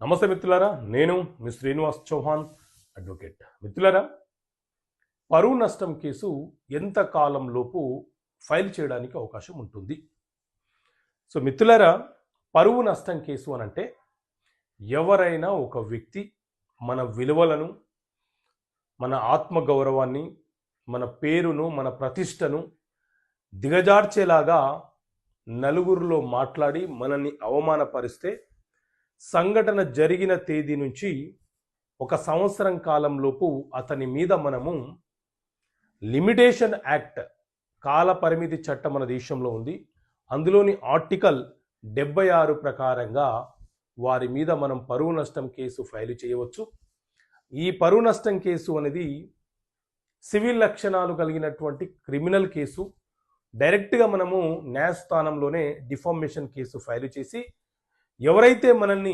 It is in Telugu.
నమస్తే మిత్రులారా నేను మీ శ్రీనివాస్ చౌహాన్ అడ్వకేట్. మిత్రులారా పరువు నష్టం కేసు ఎంత కాలంలోపు ఫైల్ చేయడానికి అవకాశం ఉంటుంది? సో మిత్రులారా పరువు నష్టం కేసు అని అంటే ఎవరైనా ఒక వ్యక్తి మన విలువలను మన ఆత్మగౌరవాన్ని మన పేరును మన ప్రతిష్టను దిగజార్చేలాగా నలుగురిలో మాట్లాడి మనల్ని అవమానపరిస్తే సంఘటన జరిగిన తేదీ నుంచి ఒక సంవత్సరం కాలంలోపు అతని మీద మనము లిమిటేషన్ యాక్ట్ కాల పరిమితి చట్టం మన దేశంలో ఉంది. అందులోని ఆర్టికల్ డెబ్బై ఆరు ప్రకారంగా వారి మీద మనం పరువు నష్టం కేసు ఫైల్ చేయవచ్చు. ఈ పరువు నష్టం కేసు అనేది సివిల్ లక్షణాలు కలిగినటువంటి క్రిమినల్ కేసు. డైరెక్ట్గా మనము న్యాయస్థానంలోనే డిఫార్మేషన్ కేసు ఫైల్ చేసి ఎవరైతే మనల్ని